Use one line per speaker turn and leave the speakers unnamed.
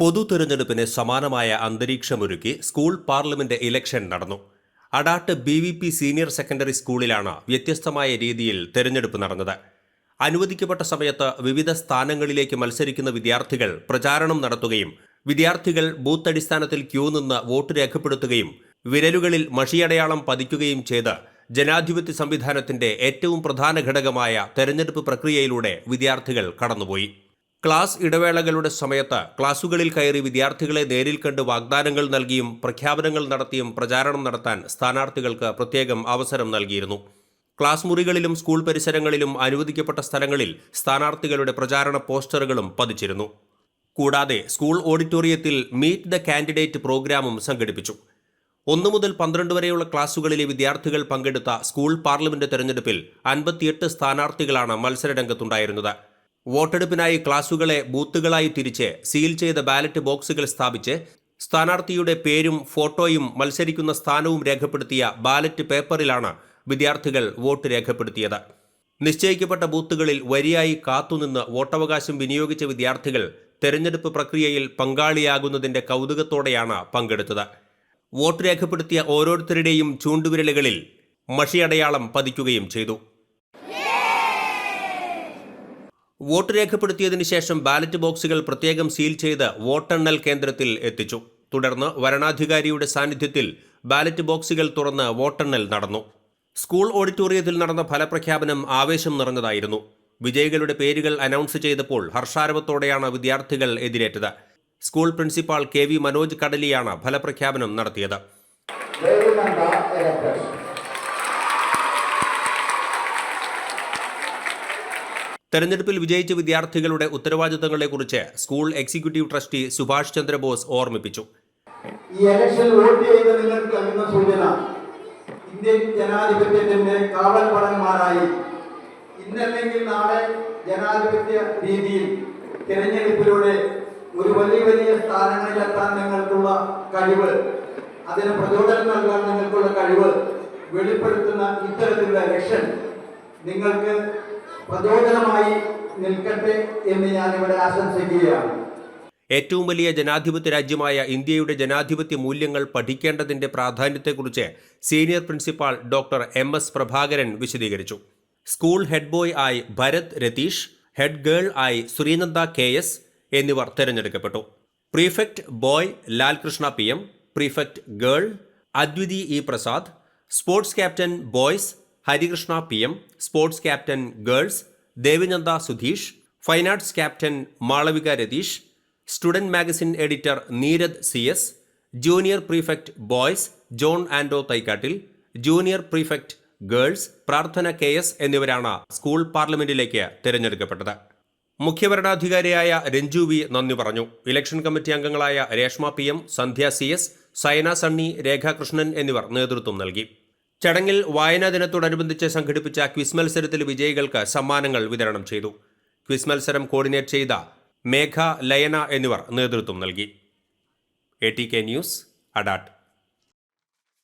പൊതു തെരഞ്ഞെടുപ്പിന് സമാനമായ അന്തരീക്ഷമൊരുക്കി സ്കൂൾ പാർലമെന്റ് ഇലക്ഷൻ നടന്നു. Adat B V P senior secondary സ്കൂളിലാണ് വ്യത്യസ്തമായ രീതിയിൽ തെരഞ്ഞെടുപ്പ് നടന്നത്. അനുവദിക്കപ്പെട്ട സമയത്ത് വിവിധ സ്ഥാനങ്ങളിലേക്ക് മത്സരിക്കുന്ന വിദ്യാർത്ഥികൾ പ്രചാരണം നടത്തുകയും വിദ്യാർത്ഥികൾ ബൂത്ത് അടിസ്ഥാനത്തിൽ ക്യൂ നിന്ന് വോട്ട് രേഖപ്പെടുത്തുകയും വിരലുകളിൽ മഷിയടയാളം പതിക്കുകയും ചെയ്ത് ജനാധിപത്യ സംവിധാനത്തിന്റെ ഏറ്റവും പ്രധാന ഘടകമായ തെരഞ്ഞെടുപ്പ് പ്രക്രിയയിലൂടെ വിദ്യാർത്ഥികൾ കടന്നുപോയി. ക്ലാസ് ഇടവേളകളുടെ സമയത്ത് ക്ലാസുകളിൽ കയറി വിദ്യാർത്ഥികളെ നേരിൽ കണ്ട് വാഗ്ദാനങ്ങൾ നൽകിയും പ്രഖ്യാപനങ്ങൾ നടത്തിയും പ്രചാരണം നടത്താൻ സ്ഥാനാർത്ഥികൾക്ക് പ്രത്യേകം അവസരം നൽകിയിരുന്നു. ക്ലാസ് മുറികളിലും സ്കൂൾ പരിസരങ്ങളിലും അനുവദിക്കപ്പെട്ട സ്ഥലങ്ങളിൽ സ്ഥാനാർത്ഥികളുടെ പ്രചാരണ പോസ്റ്ററുകളും പതിച്ചിരുന്നു. കൂടാതെ സ്കൂൾ ഓഡിറ്റോറിയത്തിൽ മീറ്റ് ദ കാൻഡിഡേറ്റ് പ്രോഗ്രാമും സംഘടിപ്പിച്ചു. ഒന്നു മുതൽ പന്ത്രണ്ട് വരെയുള്ള ക്ലാസുകളിലെ വിദ്യാർത്ഥികൾ പങ്കെടുത്ത സ്കൂൾ പാർലമെന്റ് തെരഞ്ഞെടുപ്പിൽ അൻപത്തിയെട്ട് സ്ഥാനാർത്ഥികളാണ് മത്സരരംഗത്തുണ്ടായിരുന്നത്. വോട്ടെടുപ്പിനായി ക്ലാസുകളെ ബൂത്തുകളായി തിരിച്ച് സീൽ ചെയ്ത ബാലറ്റ് ബോക്സുകൾ സ്ഥാപിച്ച് സ്ഥാനാർത്ഥിയുടെ പേരും ഫോട്ടോയും മത്സരിക്കുന്ന സ്ഥാനവും രേഖപ്പെടുത്തിയ ബാലറ്റ് പേപ്പറിലാണ് വിദ്യാർത്ഥികൾ വോട്ട് രേഖപ്പെടുത്തിയത്. നിശ്ചയിക്കപ്പെട്ട ബൂത്തുകളിൽ വരിയായി കാത്തുനിന്ന് വോട്ടവകാശം വിനിയോഗിച്ച വിദ്യാർത്ഥികൾ തെരഞ്ഞെടുപ്പ് പ്രക്രിയയിൽ പങ്കാളിയാകുന്നതിന്റെ കൗതുകത്തോടെയാണ് പങ്കെടുത്തത്. വോട്ട് രേഖപ്പെടുത്തിയ ഓരോരുത്തരുടെയും ചൂണ്ടുവിരലുകളിൽ മഷിയടയാളം പതിക്കുകയും ചെയ്തു. വോട്ട് രേഖപ്പെടുത്തിയതിനു ശേഷം ബാലറ്റ് ബോക്സുകൾ പ്രത്യേകം സീൽ ചെയ്ത് വോട്ടെണ്ണൽ കേന്ദ്രത്തിൽ എത്തിച്ചു. തുടർന്ന് വരണാധികാരിയുടെ സാന്നിധ്യത്തിൽ ബാലറ്റ് ബോക്സുകൾ തുറന്ന് വോട്ടെണ്ണൽ നടന്നു. സ്കൂൾ ഓഡിറ്റോറിയത്തിൽ നടന്ന ഫലപ്രഖ്യാപനം ആവേശം നിറഞ്ഞതായിരുന്നു. വിജയികളുടെ പേരുകൾ അനൗൺസ് ചെയ്തപ്പോൾ ഹർഷാരവത്തോടെയാണ് വിദ്യാർത്ഥികൾ എതിരേറ്റത്. School principal K V Manoj കടലിയാണ് ഫലപ്രഖ്യാപനം നടത്തിയത്. തെരഞ്ഞെടുപ്പിൽ വിജയിച്ച വിദ്യാർത്ഥികളുടെ ഉത്തരവാദിത്തങ്ങളെക്കുറിച്ച് school executive trustee Subhash Chandrabose ഓർമ്മിപ്പിച്ചു.
ഈ ഇലക്ഷനിൽ വോട്ട് ചെയ്ത് നിങ്ങൾക്ക് നൽകുന്ന സൂചന ഇന്ത്യൻ ജനാധിപത്യത്തിന്റെ കാവൽപടന്മാരായി ഇന്നല്ലെങ്കിൽ നാളെ ജനാധിപത്യ രീതിയിൽ തിരഞ്ഞെടുപ്പിലൂടെ ഒരു വലിയ വലിയ സ്ഥാനങ്ങളിലെത്താൻ നിങ്ങൾക്കുള്ള കഴിവ് അതിന് പ്രചോദനം നൽകാൻ നിങ്ങൾക്കുള്ള കഴിവ് വെളിപ്പെടുത്തുന്ന ഇത്തരത്തിലുള്ള ഇലക്ഷൻ നിങ്ങൾക്ക് പ്രചോദനമായി നിൽക്കട്ടെ എന്ന് ഞാൻ ഇവിടെ ആശംസിക്കുകയാണ്.
ഏറ്റവും വലിയ ജനാധിപത്യ രാജ്യമായ ഇന്ത്യയുടെ ജനാധിപത്യ മൂല്യങ്ങൾ പഠിക്കേണ്ടതിന്റെ പ്രാധാന്യത്തെക്കുറിച്ച് senior principal doctor M S Prabhakaran വിശദീകരിച്ചു. സ്കൂൾ ഹെഡ് ബോയ് ആയി ഭരത് രതീഷ് ഹെഡ് ഗേൾ ആയി ശ്രീനന്ദ കെ എസ് എന്നിവർ തെരഞ്ഞെടുക്കപ്പെട്ടു. Prefect boy Lalkrishna P M prefect girl Adwithi E Prasad sports captain boys Harikrishna P M sports captain girls Devananda Sudheesh fine arts captain Malavika Ratheesh student magazine editor Neerad C S junior prefect boys John Ando Thaikattil junior prefect girls Prarthana K S എന്നിവരാണ് school പാർലമെന്റിലേക്ക് തിരഞ്ഞെടുക്കപ്പെട്ടത്. മുഖ്യവരണാധികാരിയായ Ranju V നന്ദി പറഞ്ഞു. Election committee അംഗങ്ങളായ Reshma P M Sandhya C S Saina Sunny Rekhakrishnan എന്നിവർ നേതൃത്വം നൽകി. ചടങ്ങിൽ വായനാ ദിനത്തോടനുബന്ധിച്ച് സംഘടിപ്പിച്ച ക്വിസ് മത്സരത്തിൽ വിജയികൾക്ക് സമ്മാനങ്ങൾ വിതരണം ചെയ്തു. ക്വിസ് മത്സരം കോർഡിനേറ്റ് ചെയ്ത മേഘ ലയന എന്നിവർ നേതൃത്വം നൽകി. A T K news Adat.